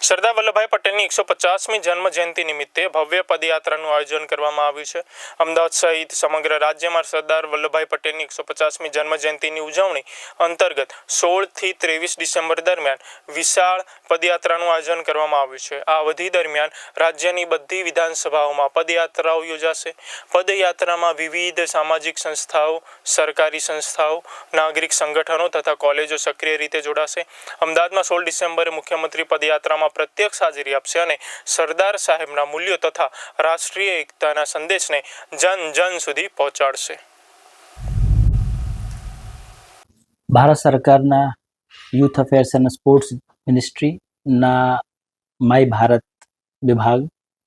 સરદાર વલ્લભભાઈ પટેલની એકસો પચાસમી જન્મ જયંતિ નિમિત્તે ભવ્ય પદયાત્રાનું આયોજન કરવામાં આવ્યું છે. અમદાવાદ સહિત સમગ્ર રાજ્યમાં સરદાર વલ્લભભાઈ પટેલની એકસો પચાસમી જન્મ જયંતિની ઉજવણી અંતર્ગત સોળથી ત્રેવીસ ડિસેમ્બર દરમિયાન વિશાળ પદયાત્રાનું આયોજન કરવામાં આવ્યું છે. આ અવધિ દરમિયાન રાજ્યની બધી વિધાનસભાઓમાં પદયાત્રાઓ યોજાશે. પદયાત્રામાં વિવિધ સામાજિક સંસ્થાઓ, સરકારી સંસ્થાઓ, નાગરિક સંગઠનો તથા કોલેજો સક્રિય રીતે જોડાશે. અમદાવાદમાં સોળ ડિસેમ્બરે મુખ્યમંત્રી પદયાત્રામાં પ્રત્યક્ષ હાજરી આપશે અને સરદાર સાહેબના મૂલ્યો તથા રાષ્ટ્રીય એકતાના સંદેશને જન જન સુધી પહોંચાડશે. ભારત સરકારના યુથ અફેર્સ અને સ્પોર્ટ્સ મિનિસ્ટ્રીના માય ભારત વિભાગ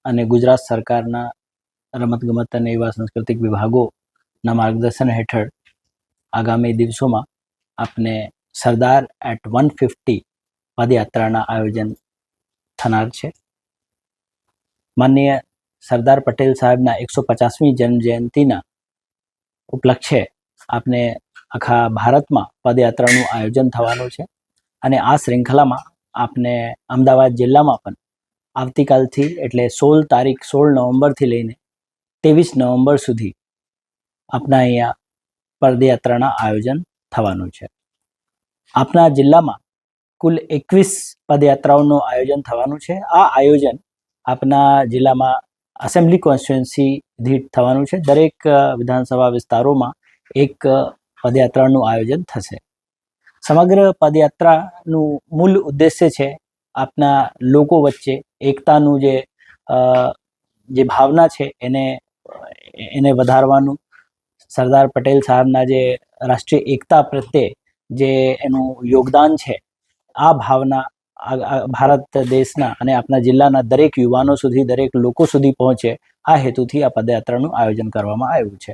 અને ગુજરાત સરકારના રમતગમત અને એવા સાંસ્કૃતિક વિભાગોના માર્ગદર્શન હેઠળ આગામી દિવસોમાં આપને સરદાર એટ વન ફિફ્ટી પદયાત્રાના આયોજન થનાર છે. માનનીય સરદાર પટેલ સાહેબના એકસો પચાસમી જન્મ ઉપલક્ષે આપને આખા ભારતમાં પદયાત્રાનું આયોજન થવાનું છે અને આ શૃંખલામાં આપને અમદાવાદ જિલ્લામાં પણ આવતીકાલથી એટલે સોળ તારીખ સોળ નવેમ્બરથી લઈને ત્રેવીસ નવેમ્બર સુધી આપના અહીંયા પદયાત્રાના આયોજન થવાનું છે. આપના જિલ્લામાં કુલ એકવીસ પદયાત્રાઓનું આયોજન થવાનું છે. આ આયોજન આપના જિલ્લામાં એસેમ્બલી કોન્સ્ટિટ્યુન્સી દીઠ થવાનું છે. દરેક વિધાનસભા વિસ્તારોમાં એક પદયાત્રાનું આયોજન થશે. સમગ્ર પદયાત્રાનું મૂળ ઉદ્દેશ્ય છે આપના લોકો વચ્ચે એકતાનું જે જે ભાવના છે એને એને વધારવાનું. સરદાર પટેલ સાહેબના જે રાષ્ટ્રીય એકતા પ્રત્યે જે એનું યોગદાન છે આ ભાવના ભારત દેશના અને આપણા જિલ્લાના દરેક યુવાનો સુધી, દરેક લોકો સુધી પહોંચે, આ હેતુથી આ પદયાત્રાનું આયોજન કરવામાં આવ્યું છે.